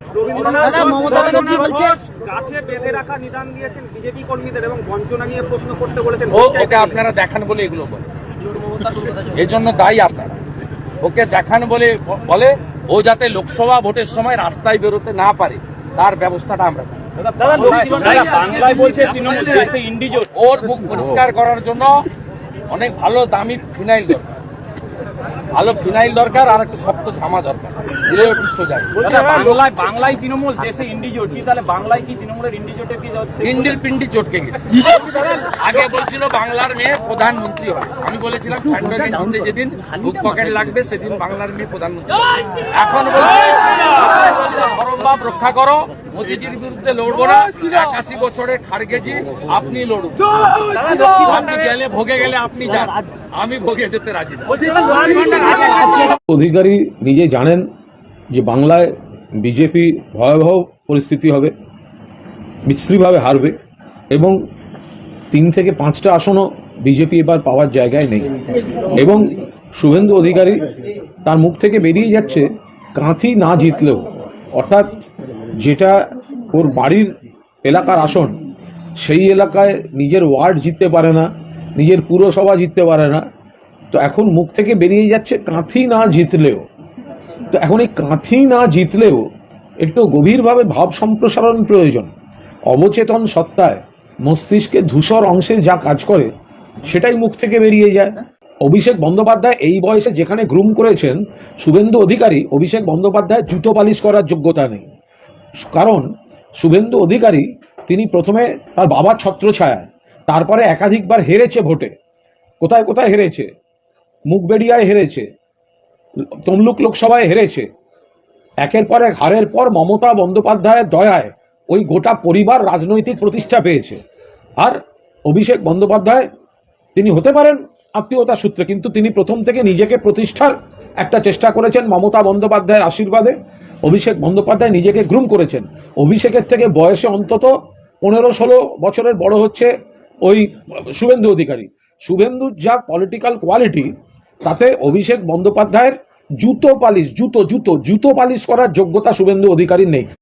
দাদা মমতা ব্যানার্জি বলছে গাছে বেঁধে রাখা নিদান দিয়েছেন বিজেপি কর্মীদের এবং বঞ্চনা নিয়ে প্রশ্ন করতে বলেছেন। ও ওকে আপনারা দেখান বলে এগুলো বলে। এই জন্য দায়ী আপনারা। ওকে দেখান বলে বলে ও যাতে লোকসভা ভোটের সময় রাস্তায় বেরোতে না পারে তার ব্যবস্থাটা আমরা করি। বাংলায় বলছে তৃণমূল দেশে ইন্ডিজো ওর মুখ পরিষ্কার করার জন্য অনেক ভালো দামি ফিনাইল দরকার। ভালো ফিনাইল দরকার আর একটু শক্ত জামা দরকার। বাংলায় বাংলায় তৃণমূল দেশে ইন্ডিজোট কি তাহলে বাংলায় কি তৃণমূলের ইন্ডিজোটের কি যাচ্ছে? পিন্ডির পিন্ডি চটকে গেছে। আগে বলছিল বাংলার মেয়ে প্রধানমন্ত্রী হবে। আমি বলেছিলাম স্যান্ডোজেন জিতে যেদিন বুক পকেট লাগবে সেদিন বাংলার মেয়ে প্রধানমন্ত্রী এখন বলছে রক্ষা করো। মোদিজির বিরুদ্ধে লড়বো না। একাশি বছরের খারগেজি আপনি লড়ুন। আপনি গেলে ভোগে গেলে আপনি যান। আমি ভোগে যেতে রাজি অধিকারী নিজে জানেন যে বাংলায় বিজেপি ভয়াবহ পরিস্থিতি হবে বিশ্রীভাবে হারবে, এবং তিন থেকে পাঁচটা আসনও বিজেপি এবার পাওয়ার জায়গায় নেই। এবং শুভেন্দু অধিকারী তার মুখ থেকে বেরিয়ে যাচ্ছে, কাঁথি না জিতলেও। অর্থাৎ যেটা ওর বাড়ির এলাকার আসন, সেই এলাকায় নিজের ওয়ার্ড জিততে পারে না নিজের পুরসভা জিততে পারে না। তো এখন মুখ থেকে বেরিয়ে যাচ্ছে, কাঁথি না জিতলেও। তো এখন এই কাঁথি না জিতলেও একটু গভীরভাবে ভাব সম্প্রসারণ প্রয়োজন। অবচেতন সত্তায় মস্তিষ্কে ধূসর অংশে যা কাজ করে, সেটাই মুখ থেকে বেরিয়ে যায়। অভিষেক বন্দ্যোপাধ্যায় এই বয়সে যেখানে গ্রুম করেছেন, শুভেন্দু অধিকারী, অভিষেক বন্দ্যোপাধ্যায় জুতো পালিশ করার যোগ্যতা নেই। কারণ শুভেন্দু অধিকারী, তিনি প্রথমে তার বাবার ছত্রছায়ায় তারপরে একাধিকবার হেরেছে ভোটে। কোথায় কোথায় হেরেছে? মুখবেড়িয়ায় হেরেছে, তমলুক লোকসভায় হেরেছে। একের পর এক, হারের পর মমতা বন্দ্যোপাধ্যায়ের দয়ায় ওই গোটা পরিবার রাজনৈতিক প্রতিষ্ঠা পেয়েছে। আর অভিষেক বন্দ্যোপাধ্যায়, তিনি হতে পারেন আত্মীয়তা সূত্রে, কিন্তু তিনি প্রথম থেকে নিজেকে প্রতিষ্ঠার একটা চেষ্টা করেছেন মমতা বন্দ্যোপাধ্যায়ের আশীর্বাদে। অভিষেক বন্দ্যোপাধ্যায় নিজেকে গ্রুম করেছেন। অভিষেকের থেকে বয়সে অন্তত পনেরো ষোলো বছরের বড় হচ্ছে ওই, শুভেন্দু অধিকারী। শুভেন্দুর যা পলিটিক্যাল কোয়ালিটি তাতে অভিষেক বন্দ্যোপাধ্যায়ের জুতো পালিশ, জুতো জুতো জুতো পালিশ করার যোগ্যতা শুভেন্দু অধিকারী নেই।